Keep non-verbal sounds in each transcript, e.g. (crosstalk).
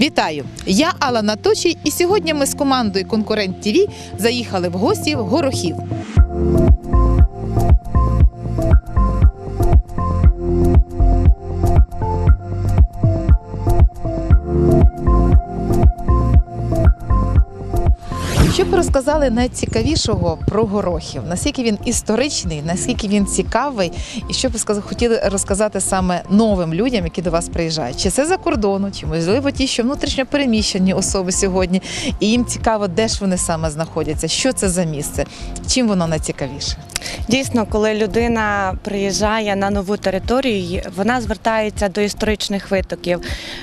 Вітаю! Я Алла Наточій, і сьогодні ми з командою Конкурент ТІВІ заїхали в гості в Горохів. Що б розказали найцікавішого про горохів? Наскільки він історичний, наскільки він цікавий, і що б хотіли розказати саме новим людям, які до вас приїжджають? Чи це за кордону, чи можливо ті, що внутрішньо переміщені особи сьогодні, і їм цікаво, де ж вони саме знаходяться, що це за місце, чим воно найцікавіше? Дійсно, коли людина приїжджає на нову територію, вона звертається до історичних витоків,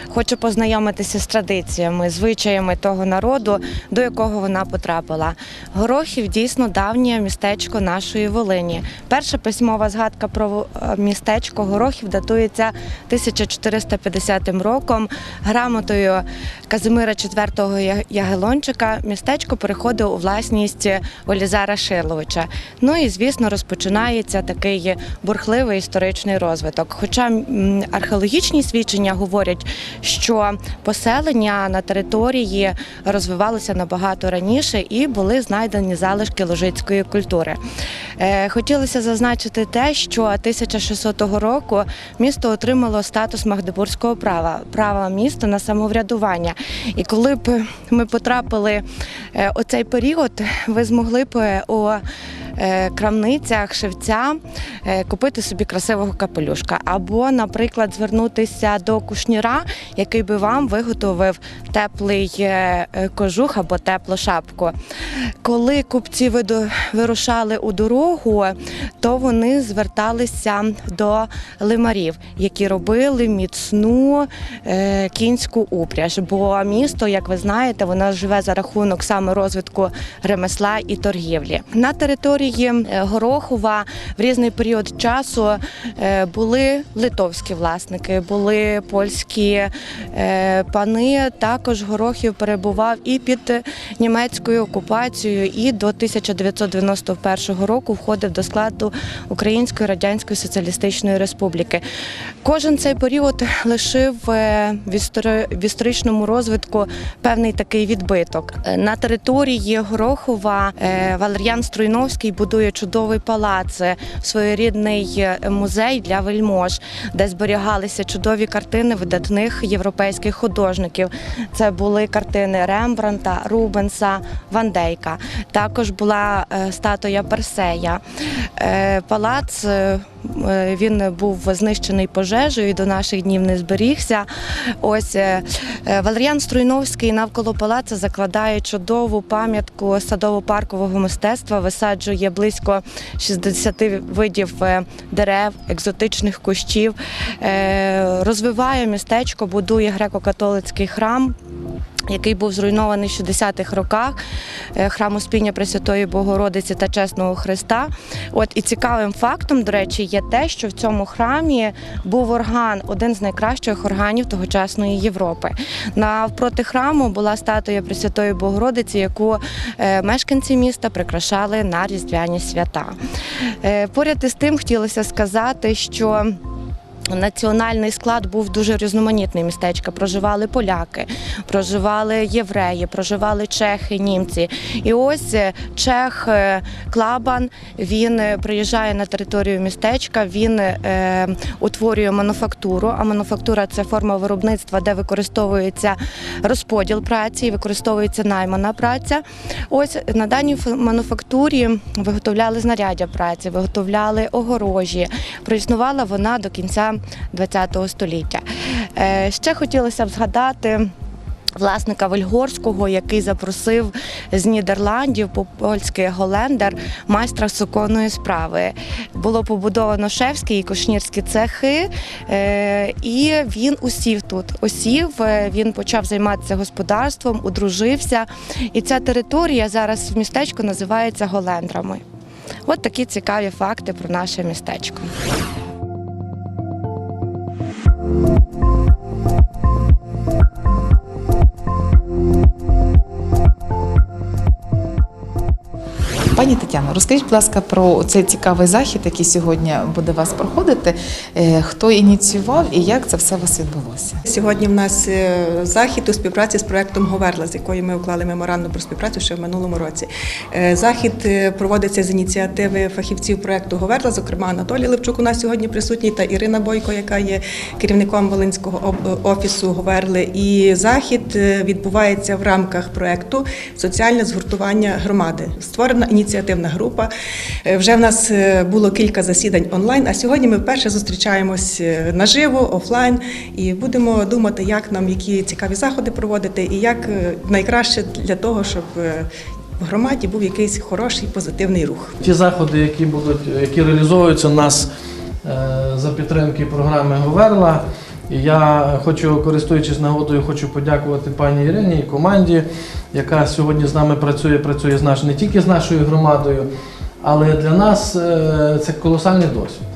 хоче познайомитися з традиціями, звичаями того народу, до якого вона потрапила. Горохів дійсно давнє містечко нашої Волині. Перша письмова згадка про е, містечко Горохів датується 1450 роком. Грамотою Казимира IV Ягелончика містечко переходить у власність Олізара Шиловича. Ну і звісно, розпочинається такий бурхливий історичний розвиток. Хоча археологічні свідчення говорять, що поселення на території розвивалося набагато раніше і були знайдені залишки лужицької культури. Е, Хотілося зазначити те, що 1600 року місто отримало статус Магдебурзького права, права міста на самоврядування. І коли б ми потрапили е, у цей період, ви змогли б у е, крамницях шевця е, купити собі красивого капелюшка, або, наприклад, звернутися до кушніра, який би вам виготовив теплий е, е, кожух або теплу шапку. Коли купці вирушали у дорогу, то вони зверталися до лимарів, які робили міцну е, кінську упряж. Бо місто, як ви знаєте, воно живе за рахунок саме розвитку ремесла і торгівлі. На території е, Горохова в різний період часу е, були литовські власники, були польські пани. Також Горохів перебував і під німецькою окупацією, і до 1991 року входив до складу Української Радянської Соціалістичної Республіки. Кожен цей період лишив е, в істори- в історичному розвитку певний такий відбиток. Е, На території Горохова е, Валер'ян Струйновський будує чудовий палац, своєрідний музей для вельмож, де зберігалися чудові картини видатних європейських художників. Це були картини Рембранта, Рубенса, Ван Дейка. Також була статуя Персея. Е, Палац е, е, він був знищений пожежею і до наших днів не зберігся. Ось Валеріан Струйновський навколо палацу закладає чудову пам'ятку садово-паркового мистецтва, висаджує близько 60 видів дерев, екзотичних кущів, розвиває містечко, будує греко-католицький храм який був зруйнований в 60-х роках, е, храм Успіння Пресвятої Богородиці та Чесного Христа. От і цікавим фактом, до речі, є те, що в цьому храмі був орган, один з найкращих органів тогочасної Європи. Навпроти храму була статуя Пресвятої Богородиці, яку е, мешканці міста прикрашали на різдвяні свята. Е, Поряд із тим хотілося сказати, що Національний склад був дуже різноманітний містечка. Проживали поляки, проживали євреї, проживали чехи, німці. І ось е, чех е, Клабан він е, приїжджає на територію містечка. Він е, утворює мануфактуру. А мануфактура це форма виробництва, де використовується розподіл праці, використовується наймана праця. Ось на даній мануфактурі виготовляли знаряддя праці, виготовляли огорожі. Проіснувала вона до кінця ХХ століття. Е, Ще хотілося б згадати. Власника Вельгорського, який запросив з Нідерландів по польський голендер майстра суконної справи. Було побудовано шефські і кошнірські цехи, е, і він усів тут. Осів, е, він почав займатися господарством, одружився. І ця територія зараз в містечку називається Голендрами. От такі цікаві факти про наше містечко. Thank you. Пані Тетяно, розкажіть, будь ласка, про цей цікавий захід, який сьогодні буде вас проходити. Е, Хто ініціював і як це все у вас відбулося? Сьогодні в нас е, захід у співпраці з проектом Говерла, з якою ми уклали меморандум про співпрацю ще в минулому році. Е, Захід проводиться з ініціативи фахівців проекту Говерла, зокрема Анатолій Левчук у нас сьогодні присутній та Ірина Бойко, яка є керівником Волинського офісу Говерли. І захід відбувається в рамках проекту Соціальне згуртування громади. Створена ініціативна група. Е, Вже в нас е, було кілька засідань онлайн, а сьогодні ми вперше зустрічаємось е, наживо, офлайн, і будемо думати, як нам які цікаві заходи проводити, і як найкраще для того, щоб в громаді був якийсь хороший позитивний рух. Ті заходи, які будуть, які реалізовуються у нас за підтримки програми Говерла. І я хочу, користуючись нагодою, хочу подякувати пані Ірині і команді, яка сьогодні з нами працює, працює з наш, не тільки з нашою громадою, але для нас е, це колосальний досвід.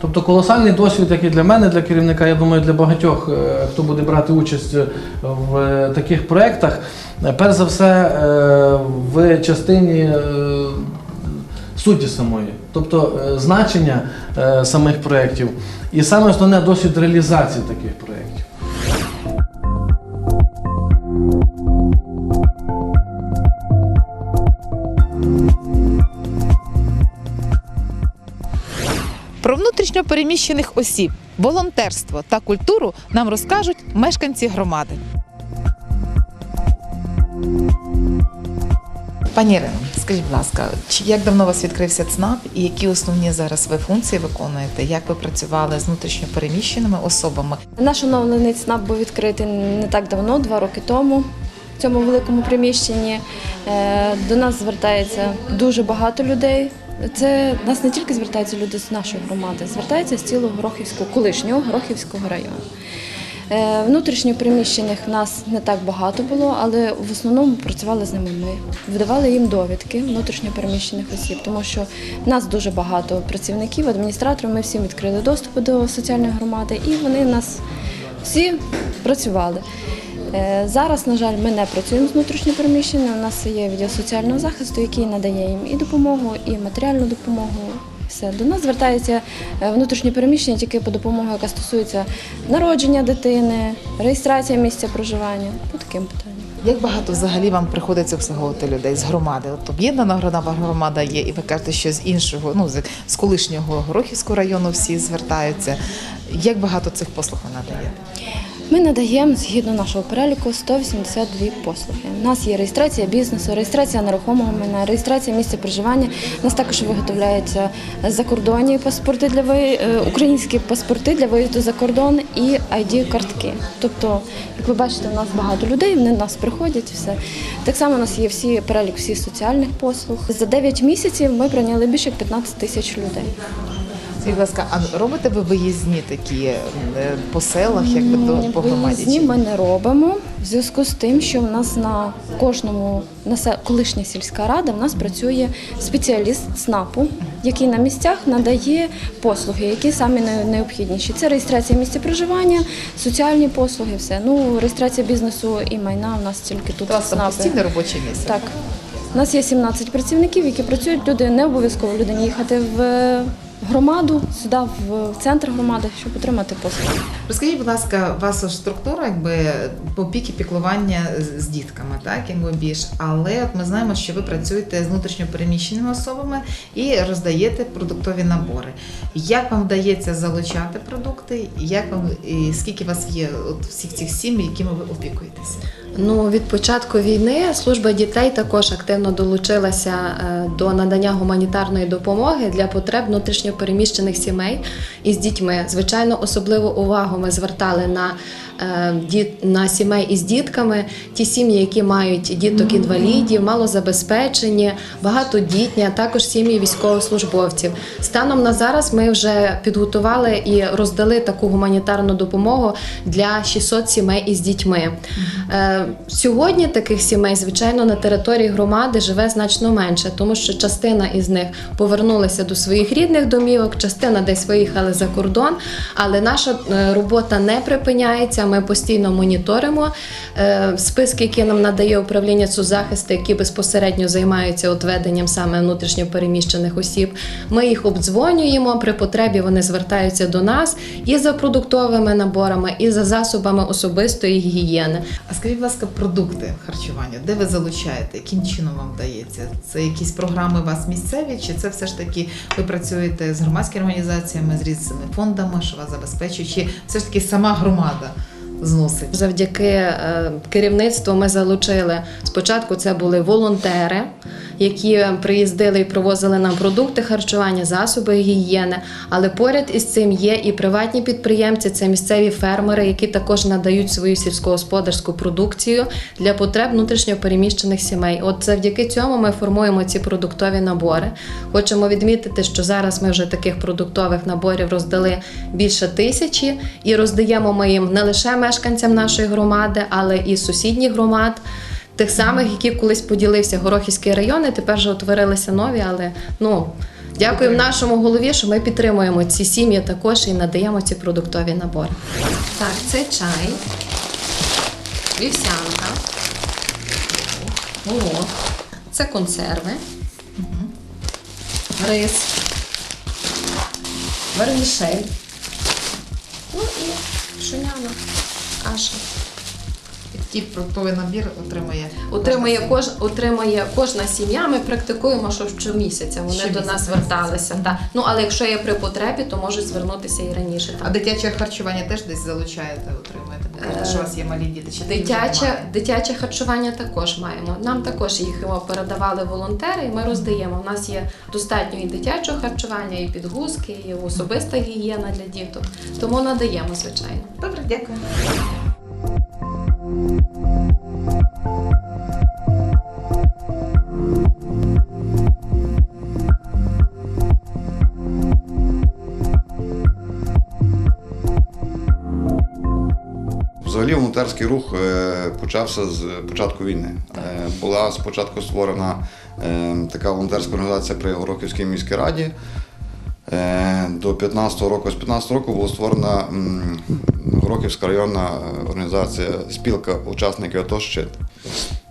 Тобто колосальний досвід, як і для мене, для керівника, я думаю, для багатьох, е, хто буде брати участь в е, таких проєктах. Перш за все, в частині суті самої, тобто е, значення е, самих проєктів, і саме основне досвід реалізації таких проєктів. Про внутрішньо переміщених осіб, волонтерство та культуру нам розкажуть мешканці громади. Пані Ірино, скажіть, будь ласка, чи як давно у вас відкрився ЦНАП і які основні зараз ви функції виконуєте? Як ви працювали з внутрішньо переміщеними особами? Наш оновлений ЦНАП був відкритий не так давно, два роки тому. В цьому великому приміщенні Е, до нас звертається дуже багато людей. Це нас не тільки звертаються люди з нашої громади, звертаються з цілого Грохівського, колишнього Грохівського району. Е, Внутрішньо приміщених в нас не так багато було, але в основному працювали з ними ми. Видавали їм довідки внутрішньо переміщених осіб, тому що в нас дуже багато працівників, адміністраторів. Ми всім відкрили доступ до соціальної громади, і вони в нас всі працювали. Е, Зараз, на жаль, ми не працюємо з внутрішньо переміщеними. У нас є відділ соціального захисту, який надає їм і допомогу, і матеріальну допомогу. Все до нас звертаються е, внутрішньо переміщення тільки по допомогу, яка стосується народження дитини, реєстрація місця проживання по таким питанням. Як багато взагалі вам приходиться обслуговувати людей з громади? От об'єднана громада громада є, і ви кажете, що з іншого, ну з, колишнього Горохівського району всі звертаються. Як багато цих послуг ви надаєте? Ми надаємо згідно нашого переліку 182 послуги. У нас є реєстрація бізнесу, реєстрація нерухомого майна, реєстрація місця проживання. У нас також виготовляються закордонні паспорти для ви... е, українські паспорти для виїзду за кордон і id картки Тобто, як ви бачите, у нас багато людей, вони до нас приходять. і Все так само у нас є всі перелік всіх соціальних послуг. За 9 місяців ми прийняли більше як 15 тисяч людей. Скажіть, будь ласка, а робите ви виїзні такі е, по селах, якби до по громаді? Виїзні ми не робимо в зв'язку з тим, що в нас на кожному насе- колишня сільська рада в нас працює спеціаліст СНАПу, який на місцях надає послуги, які самі най- необхідніші. Це реєстрація місця проживання, соціальні послуги, все. Ну реєстрація бізнесу і майна у нас тільки тут У вас там постійне робоче місце? Так. У нас є 17 працівників, які працюють. Люди не обов'язково людині їхати в громаду, сюди, в центр громади, щоб отримати послуги. Розкажіть, будь ласка, ж структура, якби опіки піклування з- дітками, так якби більш. Але от ми знаємо, що ви працюєте з внутрішньо переміщеними особами і роздаєте продуктові набори. Як вам вдається залучати продукти? Як вам і скільки вас є от всіх цих сімей, якими ви опікуєтеся? Ну, від початку війни служба дітей також активно долучилася е, до надання гуманітарної допомоги для потреб внутрішньопереміщених сімей із дітьми. Звичайно, особливу увагу ми звертали на, е, на сімей із дітками, ті сім'ї, які мають діток інвалідів, малозабезпечені, багатодітні, а також сім'ї військовослужбовців. Станом на зараз ми вже підготували і роздали таку гуманітарну допомогу для 600 сімей із дітьми. Сьогодні таких сімей, звичайно, на території громади живе значно менше, тому що частина із них повернулася до своїх рідних домівок, частина десь виїхали за кордон. Але наша е, робота не припиняється. ми постійно моніторимо е, списки, які нам надає управління соцзахисту, які безпосередньо займаються от веденням саме внутрішньопереміщених осіб. Ми їх обдзвонюємо. При потребі вони звертаються до нас і за продуктовими наборами, і за засобами особистої гігієни. А скажіть, будь ласка, продукти харчування, де ви залучаєте? Яким чином вам вдається? Це якісь програми у вас місцеві, чи це все ж таки ви працюєте з громадськими організаціями, з різними фондами, що вас забезпечують, чи все ж таки сама громада зносить? Завдяки е, керівництву ми залучили спочатку. Це були волонтери, які приїздили і привозили нам продукти харчування, засоби гігієни. Але поряд із цим є і приватні підприємці, це місцеві фермери, які також надають свою сільськогосподарську продукцію для потреб внутрішньопереміщених сімей. От завдяки цьому ми формуємо ці продуктові набори. Хочемо відмітити, що зараз ми вже таких продуктових наборів роздали більше тисячі, і роздаємо ми їм не лише мешканцям нашої громади, але і сусідніх громад. Тих самих, які колись поділився Горохівський район, і тепер вже утворилися нові, але ну дякуємо нашому голові, що ми підтримуємо ці сім'ї також і надаємо ці продуктові набори. Так, це чай, вівсянка, горох, це консерви, рис, вермішель, ну і пшоняна каша. Який продуктовий набір отримує? Отримує кож, отримує кожна сім'я. Ми практикуємо, що щомісяця вони Щомісяця, до нас зверталися. Та. Ну але якщо є при потребі, то можуть звернутися і раніше. А дитяче харчування теж десь залучаєте, отримуєте? Що у вас є малі діти? Чи Дитяче, дитяче харчування також маємо. Нам також їх його передавали волонтери, і ми роздаємо. У нас є достатньо і дитячого харчування, і підгузки, і особиста гігієна для діток. Тому надаємо, звичайно. Добре, дякую. Взагалі волонтерський рух е, почався з початку війни. Е, Була спочатку створена е, така волонтерська організація при Горохівській міській раді. До 15-го року, з 15-го року була створена м, Горохівська районна організація спілка учасників АТО «Щит».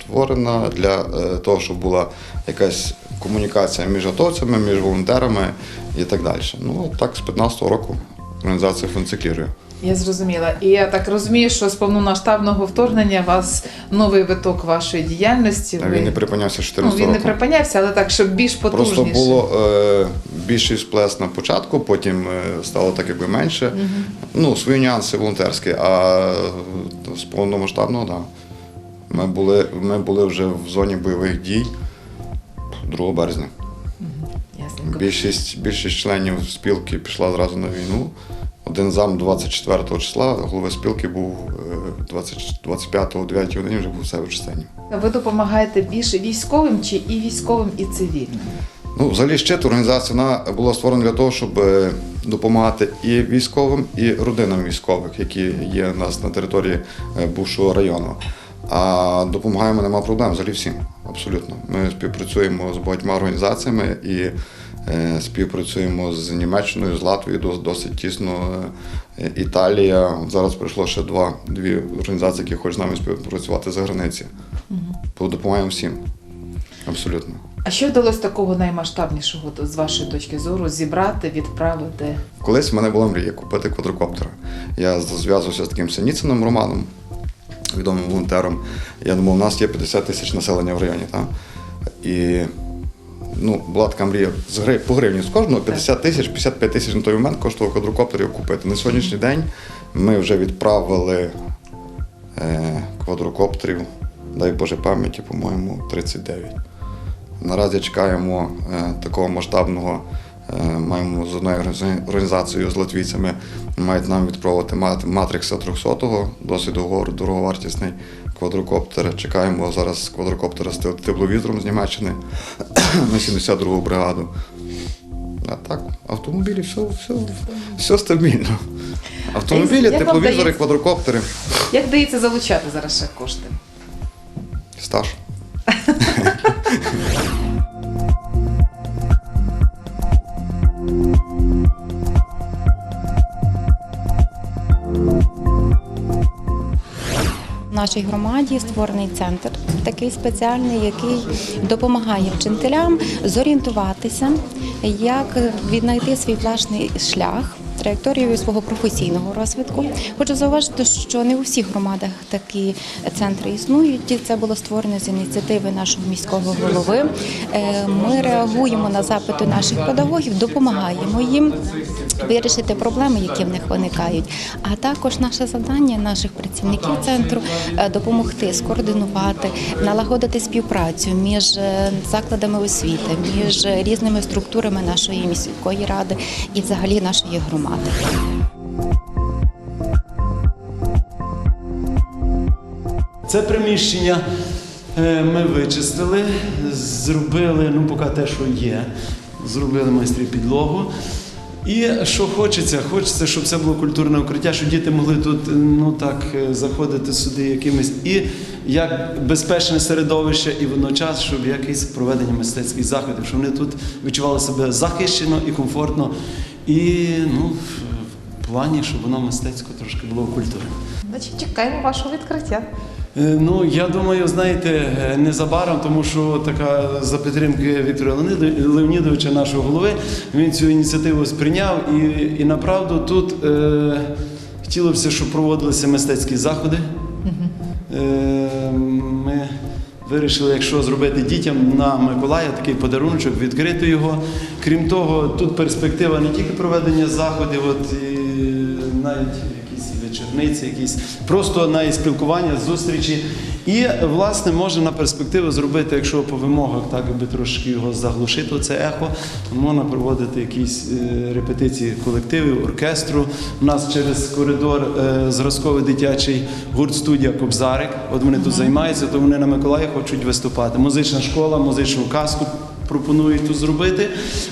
Створена для е, того, щоб була якась комунікація між атовцями, між волонтерами і так далі. Ну так з 15-го року організація функціонує. Я зрозуміла. І я так розумію, що з повномасштабного вторгнення у вас новий виток вашої діяльності. Ви- Він не припинявся ну, 14 він не припинявся, але так, щоб більш потужніше. Просто було е, більший сплес на початку, потім е, стало так якби менше. Ну, свої нюанси волонтерські, а е, з повномасштабного, так. Да. Ми були, ми були вже в зоні бойових дій 2 березня. Ясненько. Більшість, більшість членів спілки пішла зразу на війну. Один зам 24 числа, голови спілки був е, 20 25-го, 9 годині вже був себе в. Ви допомагаєте більше військовим чи і військовим, і цивільним? Ну, взагалі щит організація вона була створена для того, щоб е, допомагати і військовим, і родинам військових, які є у нас на території е, бувшого району. А допомагаємо нема проблем взагалі всім. Абсолютно. Ми співпрацюємо з багатьма організаціями і співпрацюємо з Німеччиною, з Латвією досить тісно. Е, Італія. Зараз прийшло ще два дві організації, які хочуть з нами співпрацювати за границі. Допомагаємо всім. Абсолютно. А що вдалося такого наймасштабнішого з вашої точки зору зібрати, відправити? Колись в мене була мрія купити квадрокоптер. Я зв'язувався з таким Синіцином Романом, відомим волонтером. Я думав, у нас є 50 тисяч населення в районі. Та? І ну, була така мрія з гри, по гривні з кожного 50 тисяч, 55 тисяч на той момент коштував квадрокоптер купити. На сьогоднішній день ми вже відправили е, квадрокоптерів, дай Боже пам'яті, по-моєму, 39. Наразі чекаємо е, такого масштабного. е, Маємо з одною організацією з латвійцями, мають нам відправити мат- матрикса 300-го, досить дорого- дороговартісний квадрокоптер. Чекаємо зараз квадрокоптера з тепловізором з Німеччини (coughs) на 72-гу бригаду. А так, автомобілі, все, все, все стабільно. Автомобілі, Як тепловізори, дається, квадрокоптери, Як дається залучати зараз ще кошти? стаж. (laughs) нашій громаді створений центр такий спеціальний, який допомагає вчителям зорієнтуватися, як віднайти свій власний шлях. Траєкторію свого професійного розвитку. Хочу зауважити, що не у всіх громадах такі центри існують. Це було створено з ініціативи нашого міського голови. Е, Ми реагуємо на запити наших педагогів, допомагаємо їм вирішити проблеми, які в них виникають. А також наше завдання наших працівників центру е, допомогти скоординувати, налагодити співпрацю між е, закладами освіти, між різними структурами нашої міської ради і взагалі нашої громади. Це приміщення е, ми вичистили, зробили, ну поки те, що є, зробили майстрі підлогу. І що хочеться, хочеться, щоб це було культурне укриття, щоб діти могли тут ну так е, заходити сюди якимись. І як безпечне середовище, і водночас, щоб якесь проведення мистецьких заходів, щоб вони тут відчували себе захищено і комфортно, і ну в плані, щоб воно мистецько трошки було культурне. Значить, чекаємо вашого відкриття. Е, Ну, я думаю, знаєте, е, незабаром, тому що така за підтримки Віктора Леонідовича, нашого голови, він цю ініціативу сприйняв. І, і направду тут е, хотілося, щоб проводилися мистецькі заходи. Е, ми вирішили, якщо зробити дітям на Миколая такий подаруночок, відкрити його. Крім того, тут перспектива не тільки проведення заходів, от і навіть якісь вечорниці, якісь просто на спілкування, зустрічі. І, власне, може на перспективу зробити, якщо по вимогах так би трошки його заглушити, це ехо, можна проводити якісь е, репетиції колективів, оркестру. У нас через коридор е, зразковий дитячий гурт студія Кобзарик. От вони тут займаються, то вони на Миколаї хочуть виступати. Музична школа, музичну казку пропонують тут зробити,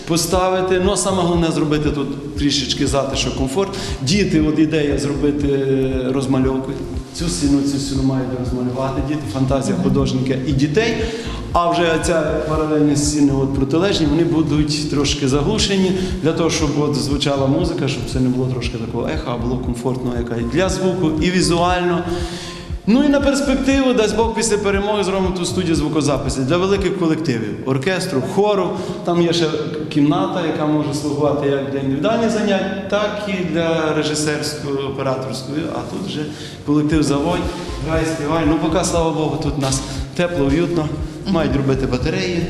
поставити. Ну, а саме головне зробити тут трішечки затишок, комфорт. Діти, от ідея зробити е, розмальовку. Цю стіну, цю стіну мають розмалювати діти, фантазія художника і дітей. А вже ця паралельні стіни от протилежні, вони будуть трошки заглушені для того, щоб от звучала музика, щоб це не було трошки такого еха, а було комфортно яка і для звуку, і візуально. Ну і на перспективу, дасть Бог після перемоги зробимо ту студію звукозапису для великих колективів, оркестру, хору. Там є ще кімната, яка може слугувати як для індивідуальних занять, так і для режисерської, операторської. А тут вже колектив заводь, грає, співає. Ну, поки, слава Богу, тут у нас тепло, уютно, мають робити батареї.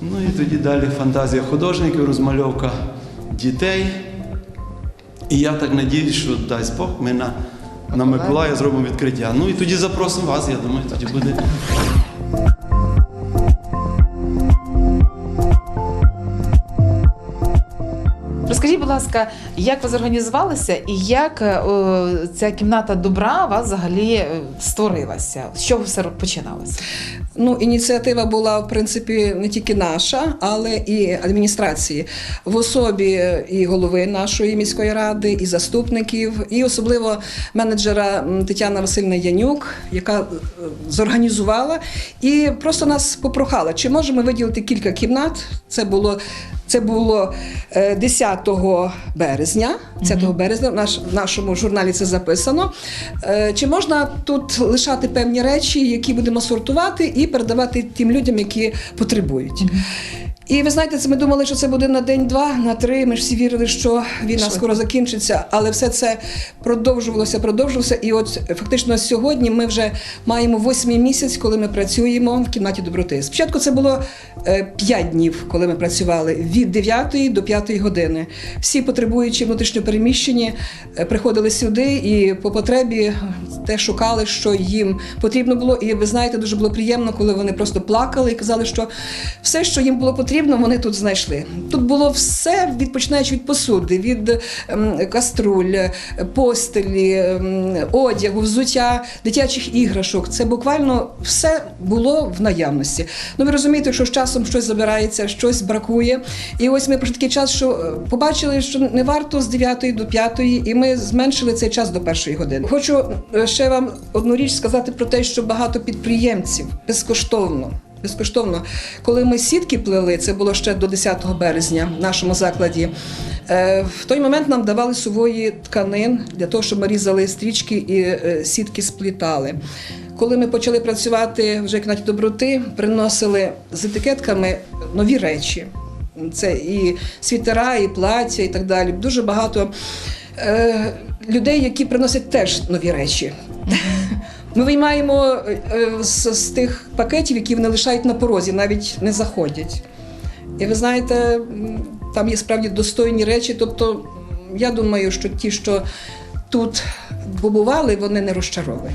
Ну і тоді далі фантазія художників, розмальовка дітей. І я так надіюсь, що дасть Бог, ми на, на Миколая зробимо відкриття. Ну і тоді запросимо вас, я думаю, тоді буде. Розкажіть, будь ласка, як ви зорганізувалися і як е, о, ця кімната добра вас взагалі е, створилася? З чого все починалося? Ну, ініціатива була в принципі не тільки наша, але і адміністрації в особі і голови нашої міської ради, і заступників, і особливо менеджера Тетяна Васильівна Янюк, яка е, зорганізувала і просто нас попрохала, чи можемо виділити кілька кімнат. Це було. Це було е, 10 березня. 10 березня в наш, нашому журналі це записано. Е, Чи можна тут лишати певні речі, які будемо сортувати і передавати тим людям, які потребують? І ви знаєте, це ми думали, що це буде на день-два, на три. Ми ж всі вірили, що війна скоро закінчиться, але все це продовжувалося, продовжувалося. І от фактично сьогодні ми вже маємо восьмий місяць, коли ми працюємо в кімнаті доброти. Спочатку це було е, п'ять днів, коли ми працювали від 9 до 5 години. Всі потребуючі внутрішньопереміщені е, приходили сюди і по потребі те шукали, що їм потрібно було. І ви знаєте, дуже було приємно, коли вони просто плакали і казали, що все, що їм було потрібно, вони тут знайшли. Тут було все, від починаючи від посуди, від ем, каструль, е, постелі, ем, одягу, взуття, дитячих іграшок. Це буквально все було в наявності. Ну ви розумієте, якщо з часом щось забирається, щось бракує. І ось ми пройшли такий час, що е, побачили, що не варто з 9 до 5, і ми зменшили цей час до першої години. Хочу е, ще вам одну річ сказати про те, що багато підприємців безкоштовно безкоштовно. Коли ми сітки плели, це було ще до 10 березня в нашому закладі. е, В той момент нам давали сувої тканин для того, щоб ми різали стрічки і е, сітки сплітали. Коли ми почали працювати вже як наті доброти, приносили з етикетками нові речі. Це і світера, і плаття, і так далі. Дуже багато е, людей, які приносять теж нові речі. Ми виймаємо е, е, з, з тих пакетів, які вони лишають на порозі, навіть не заходять. І ви знаєте, там є справді достойні речі. Тобто, я думаю, що ті, що тут побували, вони не розчаровані.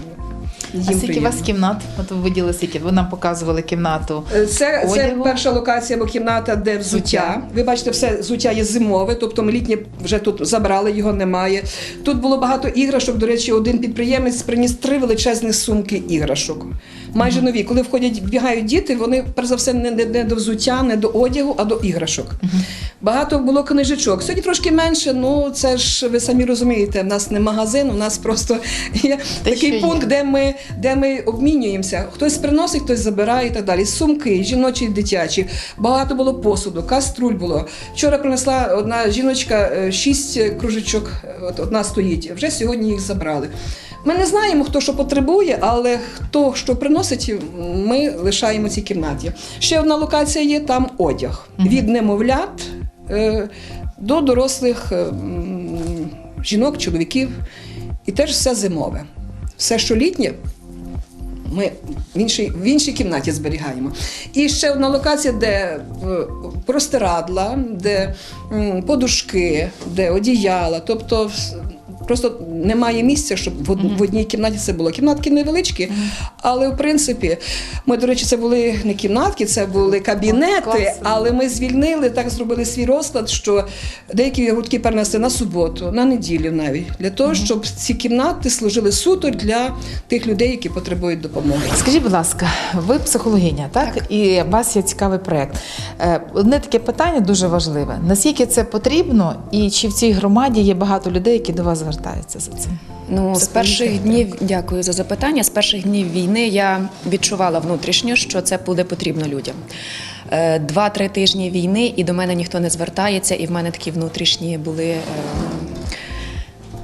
А скільки у вас кімнат? От ви виділи скільки? Ви нам показували кімнату. Е, Це, це перша локація або кімната, де взуття. Взуття. Ви бачите, все взуття є зимове, тобто ми літнє вже тут забрали, його немає. Тут було багато іграшок. До речі, один підприємець приніс три величезні сумки іграшок. Майже нові. Коли входять, бігають діти, вони перш за все не, не, не до взуття, не до одягу, а до іграшок. Багато було книжечок. Сьогодні трошки менше. Ну це ж ви самі розумієте. в нас не магазин, у нас просто (laughs) є Те, такий що є. пункт, де ми, де ми обмінюємося. Хтось приносить, хтось забирає і так далі. Сумки, жіночі, дитячі. Багато було посуду, каструль було. Вчора принесла одна жіночка е, шість кружечок, е, от одна стоїть. Вже сьогодні їх забрали. Ми не знаємо, хто що потребує, але хто що приносить, ми лишаємо цій кімнаті. Ще одна локація є там одяг. Від немовлят до дорослих е, жінок, чоловіків. І теж все зимове. Все, що літнє, ми в іншій, в іншій кімнаті зберігаємо. І ще одна локація, де е, простирадла, де подушки, де одіяла. Тобто просто немає місця, щоб в, в одній кімнаті це було. Кімнатки невеличкі, але в принципі, ми, до речі, це були не кімнатки, це були кабінети, але ми звільнили, так зробили свій розклад, що деякі гуртки перенесли на суботу, на неділю навіть, для того, щоб ці кімнати служили суто для тих людей, які потребують допомоги. Скажіть, будь ласка, ви психологиня, так? І у вас є цікавий проєкт. Е, Одне таке питання дуже важливе: наскільки це потрібно, і чи в цій громаді є багато людей, які до вас звертаються за цим? Ну, з перших днів, дякую за запитання. З перших днів війни я відчувала внутрішньо, що це буде потрібно людям. Е, Два-три тижні війни, і до мене ніхто не звертається, і в мене такі внутрішні були.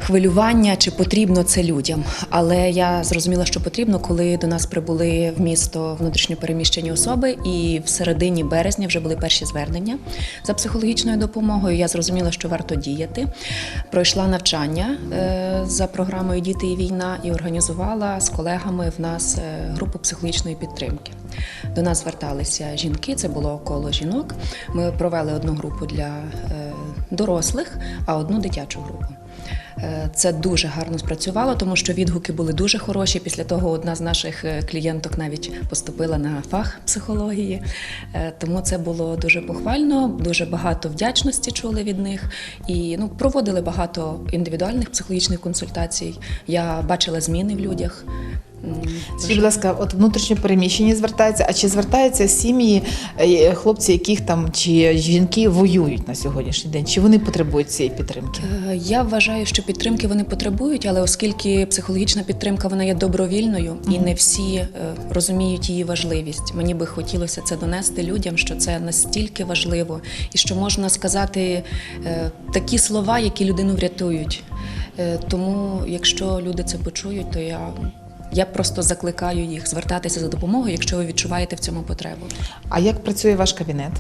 Хвилювання, чи потрібно це людям, але я зрозуміла, що потрібно, коли до нас прибули в місто внутрішньопереміщені особи, і в середині березня вже були перші звернення за психологічною допомогою. Я зрозуміла, що варто діяти. Пройшла навчання е, за програмою Діти і війна і організувала з колегами в нас е, групу психологічної підтримки. До нас зверталися жінки, це було коло жінок. Ми провели одну групу для е, дорослих, а одну дитячу групу. Е, Це дуже гарно спрацювало, тому що відгуки були дуже хороші. Після того одна з наших е, клієнток навіть поступила на фах психології. Е, Тому це було дуже похвально, дуже багато вдячності чули від них. І ну, проводили багато індивідуальних психологічних консультацій. Я бачила зміни в людях. Скажіть, будь ласка, от внутрішньо переміщені звертаються, а чи звертаються сім'ї, е, хлопці, яких там чи жінки воюють на сьогоднішній день? Чи вони потребують цієї підтримки? Е, Я вважаю, що підтримки вони потребують, але оскільки психологічна підтримка вона є добровільною і не всі е, розуміють її важливість. Мені би хотілося це донести людям, що це настільки важливо, і що можна сказати такі слова, які людину врятують. Тому, якщо люди це почують, то я. Я просто закликаю їх звертатися за допомогою, якщо ви відчуваєте в цьому потребу. А як працює ваш кабінет?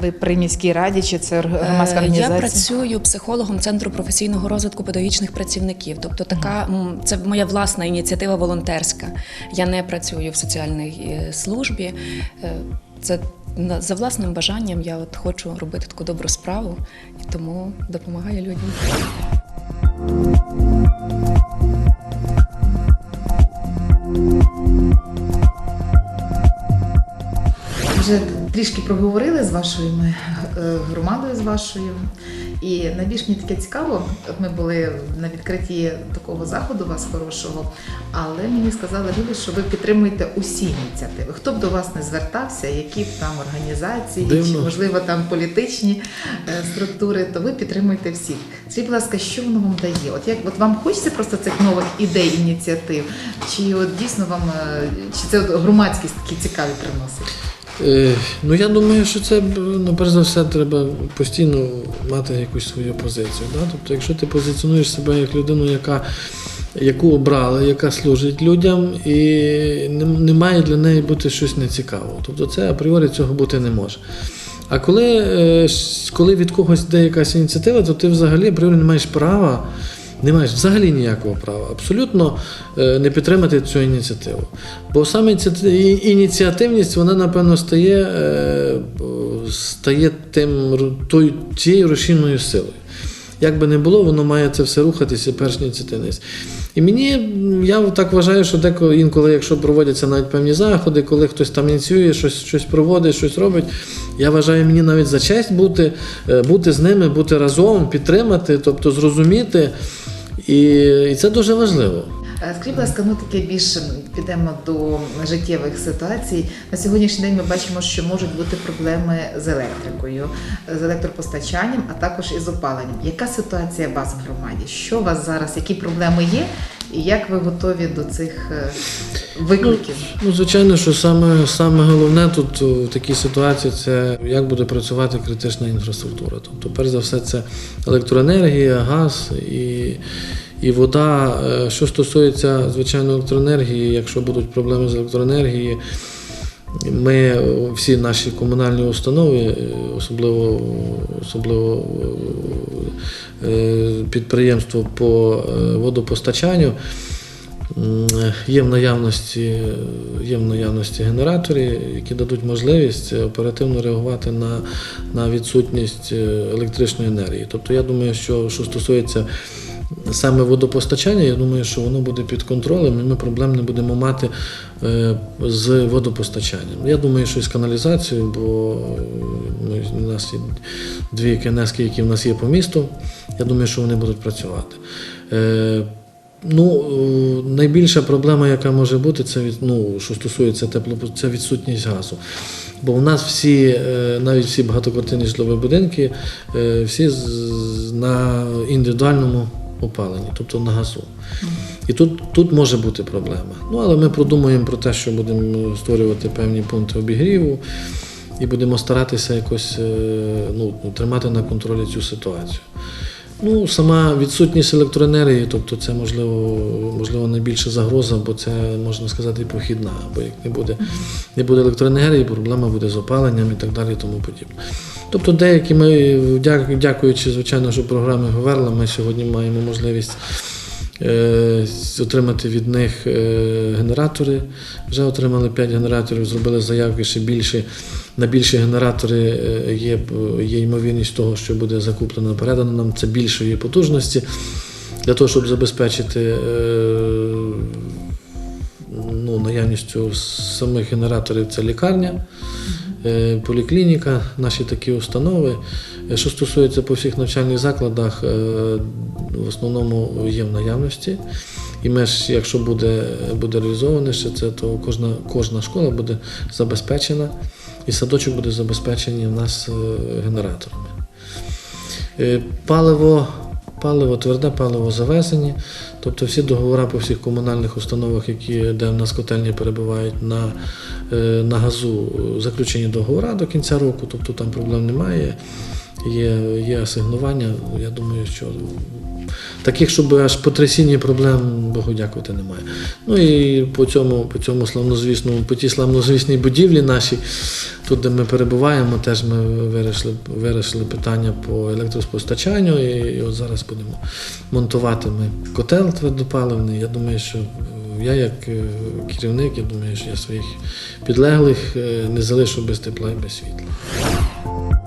Ви при міській раді чи це громадська Е, організація? Я працюю психологом Центру професійного розвитку педагогічних працівників. Тобто, така це моя власна ініціатива волонтерська. Я не працюю в соціальній е, службі. Е, Це за власним бажанням. Я от хочу робити таку добру справу і тому допомагаю людям. Трішки проговорили з вашою ми, е, громадою, з вашою. І найбільш мені таке цікаво, от ми були на відкритті такого заходу у вас хорошого, але мені сказали люди, що ви підтримуєте усі ініціативи. Хто б до вас не звертався, які б там організації, Дивно. чи можливо там політичні е, структури, то ви підтримуєте всіх. Скажіть, будь ласка, що воно вам дає? От як от вам хочеться просто цих нових ідей, ініціатив, чи от дійсно вам е, чи це громадськість такі цікаві приносить? Е, Ну я думаю, що це ну, перш за все треба постійно мати якусь свою позицію. Да? Тобто, якщо ти позиціонуєш себе як людину, яка яку обрали, яка служить людям, і не, не має для неї бути щось нецікавого. Тобто це апріорі цього бути не може. А коли, е, коли від когось йде якась ініціатива, то ти взагалі апріорі не маєш права, не маєш взагалі ніякого права абсолютно е, не підтримати цю ініціативу. Бо саме ця ініціативність, вона, напевно, стає, е, стає тим, тією рушійною силою. Як би не було, воно має це все рухатися, перш ініціативність. І мені, я так вважаю, що деколи інколи, якщо проводяться навіть певні заходи, коли хтось там ініціює, щось, щось проводить, щось робить, я вважаю, мені навіть за честь бути, е, бути з ними, бути разом, підтримати, тобто зрозуміти. І, і це дуже важливо. Е, Скажіть, будь ласка, ну таке більше підемо до життєвих ситуацій. На сьогоднішній день ми бачимо, що можуть бути проблеми з електрикою, з електропостачанням, а також із опаленням. Яка ситуація у вас в громаді? Що у вас зараз? Які проблеми є? І як ви готові до цих е, викликів? Ну, звичайно, що саме, саме головне тут в такій ситуації це як буде працювати критична інфраструктура. Тобто, перш за все, це електроенергія, газ і, і вода. Е, Що стосується звичайно електроенергії, якщо будуть проблеми з електроенергією, ми всі наші комунальні установи, е, особливо, особливо е, підприємство по е, водопостачанню. Є в наявності, є в наявності генератори, які дадуть можливість оперативно реагувати на, на відсутність е, електричної енергії. Тобто я думаю, що що стосується саме водопостачання, я думаю, що воно буде під контролем, і ми проблем не будемо мати е, з водопостачанням. Я думаю, що і з каналізацією, бо е, у нас є дві КНСки, які в нас є по місту. Я думаю, що вони будуть працювати. Е, Ну, найбільша проблема, яка може бути, це від, ну, що стосується тепло, це відсутність газу. Бо у нас всі, навіть всі багатоквартирні житлові будинки, всі на індивідуальному опаленні, тобто на газу. І тут, тут може бути проблема. Ну, але ми продумуємо про те, що будемо створювати певні пункти обігріву і будемо старатися якось е, ну, тримати на контролі цю ситуацію. Ну, сама відсутність електроенергії, тобто це можливо, можливо найбільша загроза, бо це можна сказати похідна. Бо як не буде, не буде електроенергії, проблема буде з опаленням і так далі, і тому подібне. Тобто, деякі ми, дякуючи, звичайно, що програми Говерла, ми сьогодні маємо можливість е, отримати від них е, генератори. Вже отримали 5 генераторів, зробили заявки ще більше. На більші генератори е, є, є ймовірність того, що буде закуплено, передано нам це більшої потужності для того, щоб забезпечити ну, наявністю самих генераторів це лікарня, поліклініка, наші такі установи. Е, Що стосується по всіх навчальних закладах, е, в основному є в наявності. І ми ж, якщо буде, буде реалізоване ще це, то кожна, кожна школа буде забезпечена, і садочок буде забезпечений в нас е, генераторами. Е, Паливо, паливо, тверде паливо завезені. Тобто всі договори по всіх комунальних установах, які, де в нас котельні перебувають на, е, на газу, заключені договори до кінця року, тобто там проблем немає. Є, є асигнування. Я думаю, що таких, щоб аж потрясіння проблем, Богу дякувати, немає. Ну і по цьому, по цьому славнозвісному, по тій славнозвісній будівлі нашій, тут, де ми перебуваємо, теж ми вирішили, вирішили питання по електроспостачанню. І, і от зараз будемо монтувати ми котел твердопаливний. Я думаю, що е, я як е, керівник, я думаю, що я своїх підлеглих е, не залишу без тепла і без світла.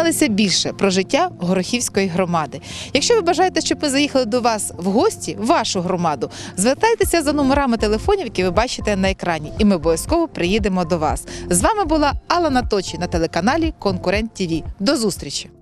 Дізналися більше про життя Горохівської громади. Якщо ви бажаєте, щоб ми заїхали до вас в гості, в вашу громаду, звертайтеся за номерами телефонів, які ви бачите на екрані, і ми обов'язково приїдемо до вас. З вами була Алла Наточі на телеканалі Конкурент ТІВІ. До зустрічі!